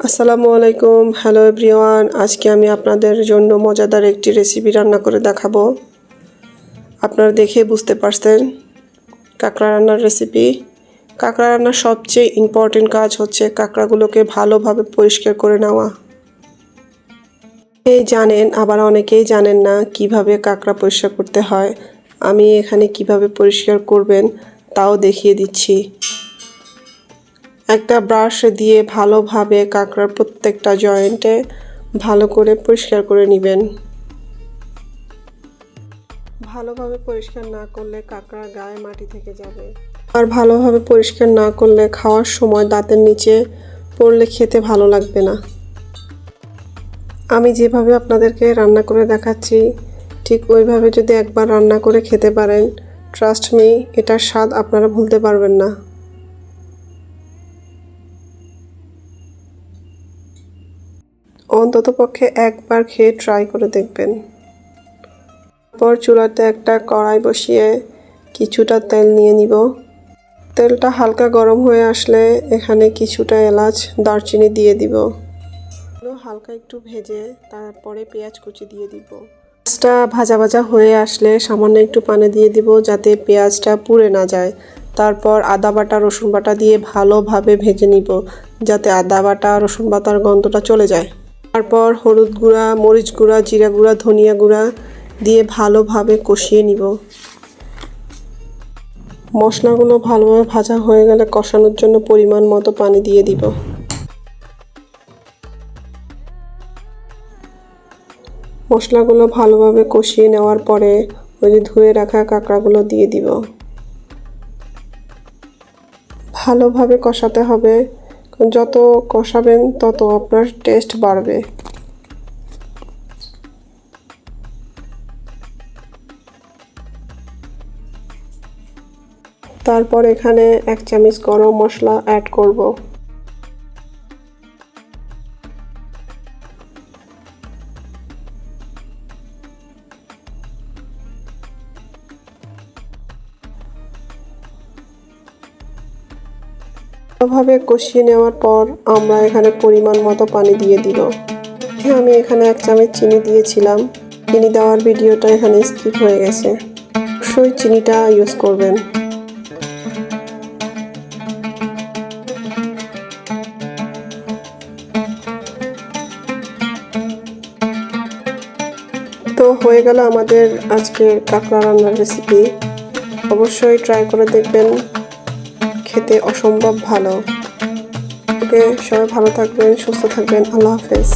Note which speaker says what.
Speaker 1: আসসালামু আলাইকুম। Hello everyone আজকে আমি আপনাদের জন্য মজাদার একটি রেসিপি রান্না করে দেখাবো। আপনারা দেখে বুঝতে পারছেন কাঁকড়া রান্নার রেসিপি কাঁকড়া রান্নার সবচেয়ে ইম্পর্টেন্ট কাজ হচ্ছে কাঁকড়াগুলোকে ভালোভাবে পরিষ্কার করে নেওয়া। এই জানেন, আবার অনেকেই জানেন না কীভাবে কাঁকড়া পরিষ্কার করতে হয়। আমি এখানে কীভাবে পরিষ্কার করবেন তাও দেখিয়ে দিচ্ছি। একটা ব্রাশ দিয়ে ভালোভাবে কাঁকড়ার প্রত্যেকটা জয়েন্টে ভালো করে পরিষ্কার করে নেবেন। ভালোভাবে পরিষ্কার না করলে কাঁকড়ার গায়ে মাটি থেকে যাবে। আর ভালোভাবে পরিষ্কার না করলে খাওয়ার সময় দাঁতের নিচে পড়লে খেতে ভালো লাগবে না। আমি যেভাবে আপনাদেরকে রান্না করে দেখাচ্ছি, ঠিক ওইভাবে যদি একবার রান্না করে খেতে পারেন ট্রাস্ট মি এটার স্বাদ আপনারা ভুলতে পারবেন না। অন্তত পক্ষে একবার খেয়ে ট্রাই করে দেখবেন। তারপর চুলাতে একটা কড়াই বসিয়ে কিছুটা তেল নিয়ে নিব। তেলটা হালকা গরম হয়ে আসলে এখানে কিছুটা এলাচ, দারচিনি দিয়ে দিব। হালকা একটু ভেজে তারপরে পেঁয়াজ কুচি দিয়ে দিব। পেঁয়াজটা ভাজা ভাজা হয়ে আসলে সামান্য একটু পানি দিয়ে দিব যাতে পেঁয়াজটা পুড়ে না যায়। তারপর আদা বাটা, রসুন বাটা দিয়ে ভালোভাবে ভেজে নিব যাতে আদা বাটা, রসুন বাটার গন্ধটা চলে যায়। তারপর হলুদ গুঁড়া, মরিচ গুঁড়া, জিরা গুঁড়া, ধনিয়া গুঁড়া দিয়ে ভালোভাবে কষিয়ে নিব। মশলাগুলো ভালোভাবে ভাজা হয়ে গেলে কষানোর জন্য পরিমাণ মতো পানি দিয়ে দিব। মশলাগুলো ভালোভাবে কষিয়ে নেওয়ার পরে ওই যে ধুয়ে রাখা কাঁকড়াগুলো দিয়ে দিব। ভালোভাবে কষাতে হবে। যত কষাবেন তত আপনার টেস্ট বাড়বে। তারপর এখানে এক চামচ গরম মশলা অ্যাড করব। ভালোভাবে কষিয়ে নেওয়ার পর আমরা এখানে পরিমাণ মতো পানি দিয়ে দিব আমি এখানে এক চামচ চিনি দিয়েছিলাম। চিনি দেওয়ার ভিডিওটা এখানে স্কিপ হয়ে গেছে। অবশ্যই চিনিটা ইউজ করবেন। তো হয়ে গেল আমাদের আজকের কাঁকড়া রান্নার রেসিপি অবশ্যই ট্রাই করে দেখবেন। খেতে অসম্ভব ভালো। ওকে সবাই ভালো থাকবেন সুস্থ থাকবেন। আল্লাহ হাফেজ।